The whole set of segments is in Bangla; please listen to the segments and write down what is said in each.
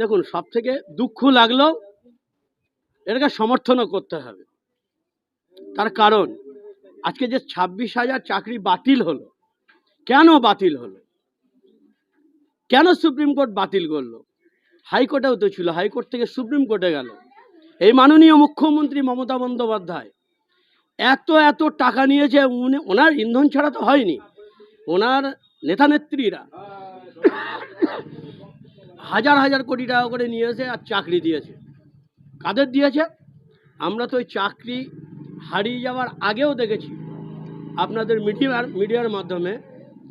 দেখুন সব থেকে দুঃখ লাগল, এটাকে সমর্থনও করতে হবে। তার কারণ, আজকে যে ছাব্বিশ হাজার চাকরি বাতিল হলো, কেন বাতিল হলো? কেন সুপ্রিম কোর্ট বাতিল করল? হাইকোর্টেও তো ছিল, হাইকোর্ট থেকে সুপ্রিম কোর্টে গেল। এই মাননীয় মুখ্যমন্ত্রী মমতা বন্দ্যোপাধ্যায় এত এত টাকা নিয়েছে, উনি, ওনার ইন্ধন ছাড়া তো হয়নি। ওনার নেতা নেত্রীরা হাজার হাজার কোটি টাকা করে নিয়ে এসে আর চাকরি দিয়েছে। কাদের দিয়েছে? আমরা তো ওই চাকরি হারিয়ে যাওয়ার আগেও দেখেছি। আপনাদের মিডিয়ার মিডিয়ার মাধ্যমে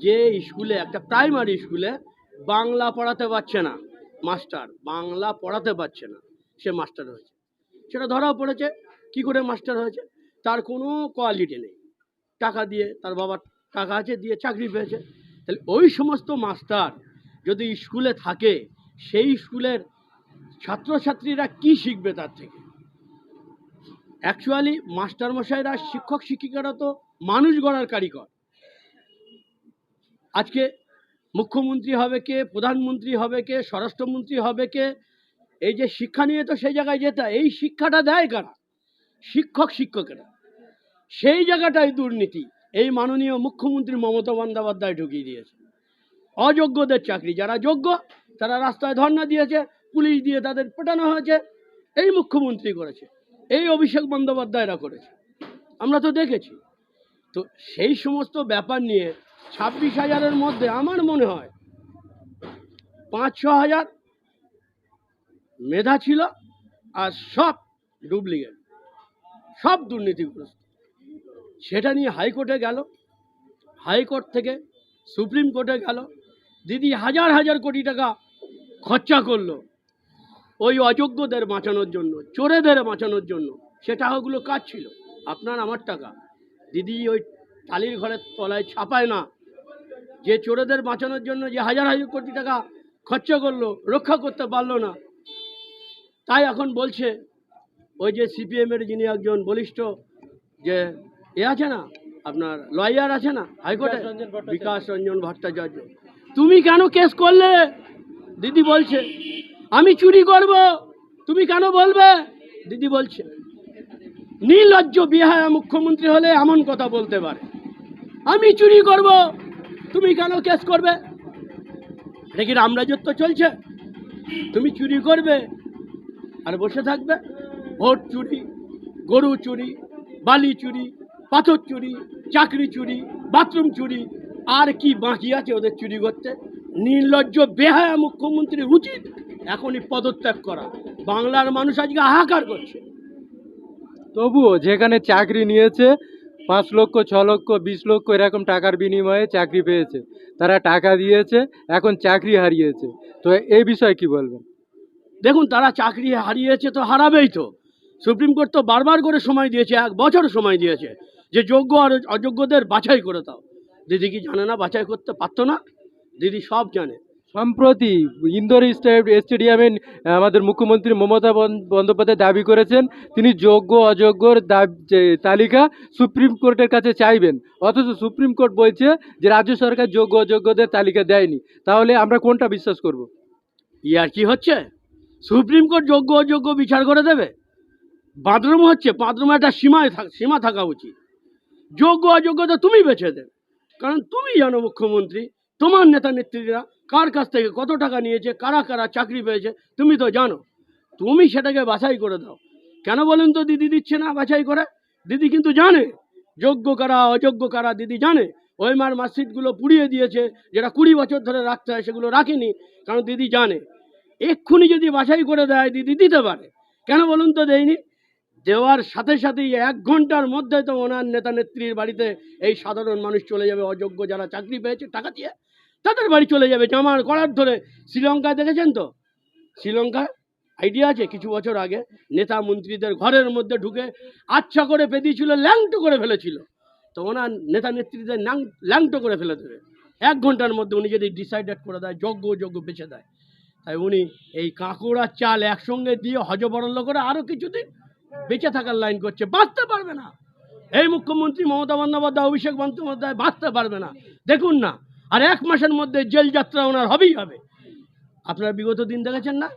যে স্কুলে, একটা প্রাইমারি স্কুলে বাংলা পড়াতে পারছে না মাস্টার, বাংলা পড়াতে পারছে না, সে মাস্টার হয়েছে। সেটা ধরাও পড়েছে, কি করে মাস্টার হয়েছে? তার কোনো কোয়ালিটি নেই। টাকা দিয়ে, তার বাবার টাকা আছে, দিয়ে চাকরি পেয়েছে। তাহলে ওই সমস্ত মাস্টার যদি স্কুলে থাকে সেই স্কুলের ছাত্রছাত্রীরা কি শিখবে তার থেকে? অ্যাকচুয়ালি মাস্টারমশাইরা শিক্ষক শিক্ষিকারা তো মানুষ গড়ার কারিগর। আজকে মুখ্যমন্ত্রী হবে কে, প্রধানমন্ত্রী হবে কে, স্বরাষ্ট্রমন্ত্রী হবে কে, এই যে শিক্ষা নিয়ে তো সেই জায়গায় হয়। এই শিক্ষাটা দেয় কারা? শিক্ষক শিক্ষকেরা। সেই জায়গাটাই দুর্নীতি, এই মাননীয় মুখ্যমন্ত্রী মমতা বন্দ্যোপাধ্যায় ঢুকিয়ে দিয়েছে। অযোগ্যদের চাকরি, যারা যোগ্য তারা রাস্তায় ধর্না দিয়েছে, পুলিশ দিয়ে তাদের পেটানো হয়েছে, এই মুখ্যমন্ত্রী করেছে, এই অভিষেক বন্দ্যোপাধ্যায়রা করেছে। আমরা তো দেখেছি। তো সেই সমস্ত ব্যাপার নিয়ে ছাব্বিশ হাজারের মধ্যে আমার মনে হয় পাঁচ, ছ হাজার মেধা ছিল আর সব ডুপ্লিকেট, সব দুর্নীতিগ্রস্ত। সেটা নিয়ে হাইকোর্টে গেল, হাইকোর্ট থেকে সুপ্রিম কোর্টে গেল, দিদি হাজার হাজার কোটি টাকা খরচা করল। ওই অযোগ্যদের বাঁচানোর জন্য চোরেদের বাঁচানোর জন্য। সে টাকাগুলো কাজ ছিল। আপনার আমার টাকা। দিদি ওই টালির ঘরের তলায় ছাপায় না। যে চোরেদের বাঁচানোর জন্য যে হাজার হাজার কোটি টাকা খরচা করল রক্ষা করতে পারল না। তাই এখন বলছে ওই যে সিপিএমের যিনি একজন বলিষ্ঠ যে এ আছে না আপনার লয়ার আছে না হাইকোর্টে? বিকাশ রঞ্জন ভট্টাচার্য। তুমি কেন কেস করলে? দিদি বলছে, আমি চুরি করব, তুমি কেন বলবে? দিদি বলছে, নির্লজ্জ বিহায়া মুখ্যমন্ত্রী হলে এমন কথা বলতে পারে। আমি চুরি করব, তুমি কেন কেস করবে? এটা কি রামরাজত্ব চলছে? তুমি চুরি করবে আর বসে থাকবে? ভোট চুরি, গরু চুরি, বালি চুরি, পাথর চুরি, চাকরি চুরি, বাথরুম চুরি, আর কি বাকি আছে ওদের চুরি করতে? নির্লজ্জ বেহায়া মুখ্যমন্ত্রী উচিত এখনই পদত্যাগ করা। বাংলার মানুষ আজকে হাহাকার করছে। তবুও যেখানে চাকরি নিয়েছে পাঁচ লক্ষ ছ লক্ষ বিশ লক্ষ এরকম টাকার বিনিময়ে চাকরি পেয়েছে। তারা টাকা দিয়েছে এখন চাকরি হারিয়েছে। তো এই বিষয়ে কি বলবেন? দেখুন তারা চাকরি হারিয়েছে তো হারাবেই তো। সুপ্রিম কোর্ট তো বারবার করে সময় দিয়েছে এক বছর সময় দিয়েছে। যে যোগ্য আর অযোগ্যদের বাছাই করে দাও। দিদি কি জানে না বাছাই করতে পারতো না? দিদি সব জানে। সম্প্রতি ইন্দোর স্টে- স্টেডিয়ামে আমাদের মুখ্যমন্ত্রী মমতা বন্দ- বন্দ্যোপাধ্যায় দাবি করেছেন তিনি যোগ্য অযোগ্যর তালিকা সুপ্রিম কোর্টের কাছে চাইবেন। অথচ সুপ্রিম কোর্ট বলছে যে রাজ্য সরকার যোগ্য অযোগ্যদের তালিকা দেয়নি। তাহলে আমরা কোনটা বিশ্বাস করব? ই আর কি হচ্ছে? সুপ্রিম কোর্ট যোগ্য অযোগ্য বিচার করে দেবে? বাথরুম হচ্ছে বাথরুমে একটা সীমায় থাক সীমা থাকা উচিত। যোগ্য অযোগ্যতা তুমি বেছে দেবে। কারণ তুমি জানো মুখ্যমন্ত্রী তোমার নেতা নেত্রীরা কার কাছ থেকে কত টাকা নিয়েছে, কারা কারা চাকরি পেয়েছে, তুমি তো জানো। তুমি সেটাকে বাছাই করে দাও। কেন বলুন তো দিদি দিচ্ছে না বাছাই করে? দিদি কিন্তু জানে। যোগ্য কারা, অযোগ্য কারা, দিদি জানে। ওই মার মার্কশিটগুলো পুড়িয়ে দিয়েছে, যেটা কুড়ি বছর ধরে রাখতে হয়, সেগুলো রাখেনি, কারণ দিদি জানে। এক্ষুনি যদি বাছাই করে দেয়, দিদি দিতে পারে। কেন বলুন তো দেয়নি? দেওয়ার সাথে সাথেই এক ঘণ্টার মধ্যে তো ওনার নেতা নেত্রীর বাড়িতে এই সাধারণ মানুষ চলে যাবে, অযোগ্য যারা চাকরি পেয়েছে, টাকা দিয়ে তাদের বাড়ি চলে যাবে। জামার করার ধরে। শ্রীলঙ্কায় দেখেছেন তো? শ্রীলঙ্কায়? আইডিয়া আছে? কিছু বছর আগে নেতা মন্ত্রীদের ঘরের মধ্যে ঢুকে আচ্ছা করে পেদিয়েছিল ল্যাংটো করে ফেলেছিল। তো ওনার নেতা নেত্রীদের ল্যাং ল্যাংটো করে ফেলে দেবে। এক ঘণ্টার মধ্যে উনি যদি ডিসাইডেড করে দেয়, যোগ্য যোগ্য বেছে দেয়, তাই উনি এই কাঁকুড়া চাল একসঙ্গে দিয়ে হজবরল করে আরও কিছুদিন বেঁচে থাকার লাইন করছে, বাঁচতে পারবে না। এই মুখ্যমন্ত্রী মমতা বন্দ্যোপাধ্যায়, অভিষেক বন্দ্যোপাধ্যায় বাঁচতে পারবে না। দেখুন না, আর এক মাসের মধ্যে জেল যাত্রা ওনার হবেই হবে। আপনার বিগত দিন দেখেছেন না?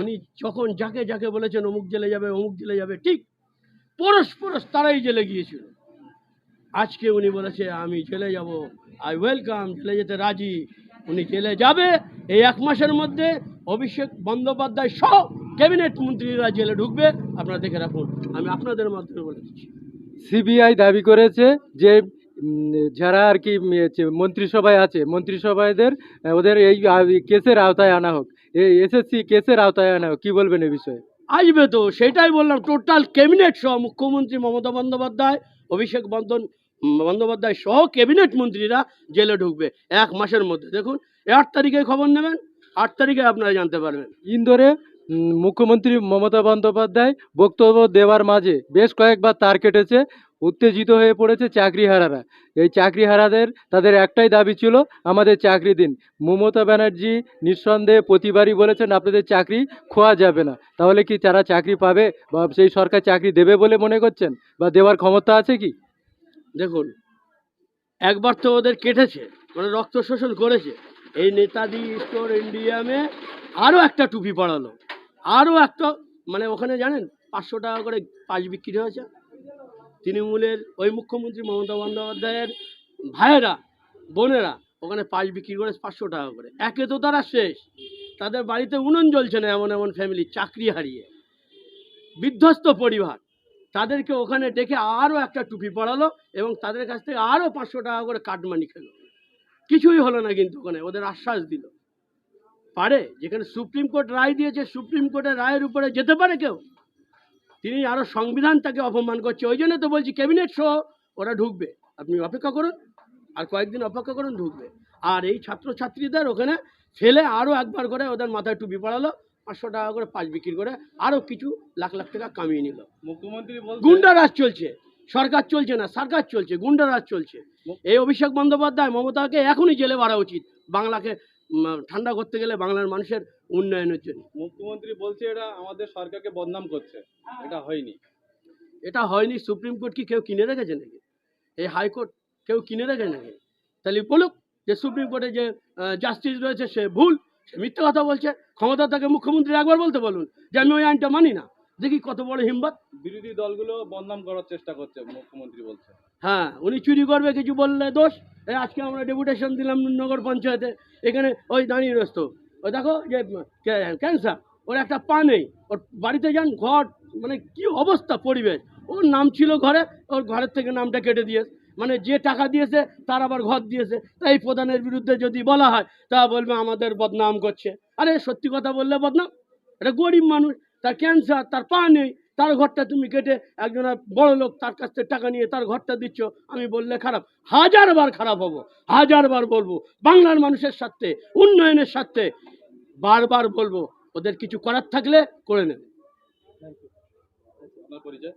উনি যখন যাকে যাকে বলেছেন, অমুক জেলে যাবে, অমুক জেলে যাবে, ঠিক পরশ পরশ তারাই জেলে গিয়েছিল। আজকে উনি বলেছে, আমি জেলে যাব আই ওয়েলকাম জেলে যেতে রাজি, উনি জেলে যাবে। এই এক মাসের মধ্যে অভিষেক বন্দ্যোপাধ্যায় সহ ক্যাবিনেট মন্ত্রীরা জেলে ঢুকবে। আপনারা দেখে রাখুন। আমি আপনাদের মাধ্যমে বলে দিচ্ছি। সিবিআই দাবি করেছে যে যারা আর কি মন্ত্রিসভায় আছে মন্ত্রিসভায়দের ওদের এই কেসের আওতায় আনা হোক। এই এসএসসি কেসের আওতায় আনা হোক। কি বলবেন এ বিষয়ে? আসবে তো সেটাই বললাম। টোটাল ক্যাবিনেট সহ মুখ্যমন্ত্রী মমতা বন্দ্যোপাধ্যায় অভিষেক বন্দন বন্দ্যোপাধ্যায় সহ ক্যাবিনেট মন্ত্রীরা জেলে ঢুকবে এক মাসের মধ্যে। দেখুন আট তারিখে খবর নেবেন আট তারিখে আপনারা জানতে পারবেন। ইন্দোরে মুখ্যমন্ত্রী মমতা বন্দ্যোপাধ্যায় বক্তব্য দেওয়ার মাঝে বেশ কয়েকবার তার কেটেছে, উত্তেজিত হয়ে পড়েছে চাকরিহারারা। এই চাকরিহারাদের, তাদের একটাই দাবি ছিল আমাদের চাকরি দিন। মমতা ব্যানার্জি নিঃসন্দেহে প্রতিবারই বলেছেন, আপনাদের চাকরি খোয়া যাবে না। তাহলে কি তারা চাকরি পাবে বা সেই সরকার চাকরি দেবে বলে মনে করছেন? বা দেওয়ার ক্ষমতা আছে কি? দেখুন, একবার তো ওদের কেটেছে মানে রক্ত শোষণ করেছে। এই নেতাজি স্টোর ইন্ডিয়ামে আরও একটা টুপি পড়ালো আরও একটা মানে ওখানে জানেন, পাঁচশো টাকা করে পাঁচ বিক্রি হয়েছে। তৃণমূলের ওই মুখ্যমন্ত্রী মমতা বন্দ্যোপাধ্যায়ের ভাইয়েরা, বোনেরা ওখানে পাঁচ বিক্রি করে পাঁচশো টাকা করে। একে তো তারা শেষ। তাদের বাড়িতে উনুন জ্বলছে না এমন এমন ফ্যামিলি চাকরি হারিয়ে। বিধ্বস্ত পরিবার। তাদেরকে ওখানে ডেকে আরও একটা টুপি পরালো এবং তাদের কাছ থেকে আরও পাঁচশো টাকা করে কাটমানি খেলো। কিছুই হলো না কিন্তু ওখানে, ওদের আশ্বাস দিল। পারে যেখানে সুপ্রিম কোর্ট রায় দিয়েছে সুপ্রিম কোর্টের রায়ের উপরে যেতে পারে কেউ? তিনি আরও সংবিধান তাকে অপমান করছে ওই জন্য তো বলছি ক্যাবিনেট সহ ওরা ঢুকবে। আপনি অপেক্ষা করুন আর কয়েকদিন অপেক্ষা করুন ঢুকবে। আর এই ছাত্রছাত্রীদের ওখানে ফেলে আরও একবার করে ওদের মাথায় টুপি পড়ালো পাঁচশো টাকা করে পাঁচ বিক্রি করে আরও কিছু লাখ লাখ টাকা কামিয়ে নিল। মুখ্যমন্ত্রী গুন্ডা রাজ চলছে সরকার চলছে না সরকার চলছে গুন্ডা রাজ চলছে এই অভিষেক বন্দ্যোপাধ্যায় মমতাকে এখনই জেলে বাড়া উচিত বাংলাকে ঠান্ডা করতে গেলে বাংলার মানুষের উন্নয়নের জন্য মুখ্যমন্ত্রী বলছে এটা আমাদের সরকারকে বদনাম করছে। এটা হয়নি। এটা হয়নি সুপ্রিম কোর্ট কি কেউ কিনে রেখেছে নাকি? এই হাইকোর্ট কেউ কিনে রেখেছে নাকি? তাহলে বলুক যে সুপ্রিম কোর্টে যে জাস্টিস রয়েছে সে ভুল সে মিথ্যে কথা বলছে ক্ষমতা তাকে মুখ্যমন্ত্রী একবার বলতে বলুন যে আমি ওই আইনটা মানি না। দেখি কত বড় হিম্মত। বিরোধী দলগুলো বদনাম করার চেষ্টা করছে মুখ্যমন্ত্রী বলছে। হ্যাঁ উনি চুরি করবে কিছু বললে দোষ। এই আজকে আমরা ডেপুটেশন দিলাম নগর পঞ্চায়েতে। এখানে ওই দাঁড়িয়ে রয়েছে ওই দেখো যে ক্যান্সার ওর একটা পা নেই। ওর বাড়িতে যান ঘর মানে কি অবস্থা পরিবেশ। ওর নাম ছিল ঘরে ওর ঘরের থেকে নামটা কেটে দিয়েছে। মানে যে টাকা দিয়েছে তার আবার ঘর দিয়েছে। তাই এই প্রধানের বিরুদ্ধে যদি বলা হয় তা বলবে আমাদের বদনাম করছে। আরে সত্যি কথা বললে বদনাম? এটা গরিব মানুষ। তার ক্যান্সার তার পা নেই তার ঘরটা তুমি কেটে একজন বড় লোক তার কাছ থেকে টাকা নিয়ে তার ঘরটা দিচ্ছ, আমি বললে খারাপ। হাজার বার খারাপ হব, হাজার বার বলব, বাংলার মানুষের স্বার্থে, উন্নয়নের স্বার্থে বারবার বলব, ওদের কিছু করার থাকলে করে নেবে। পরিচয়?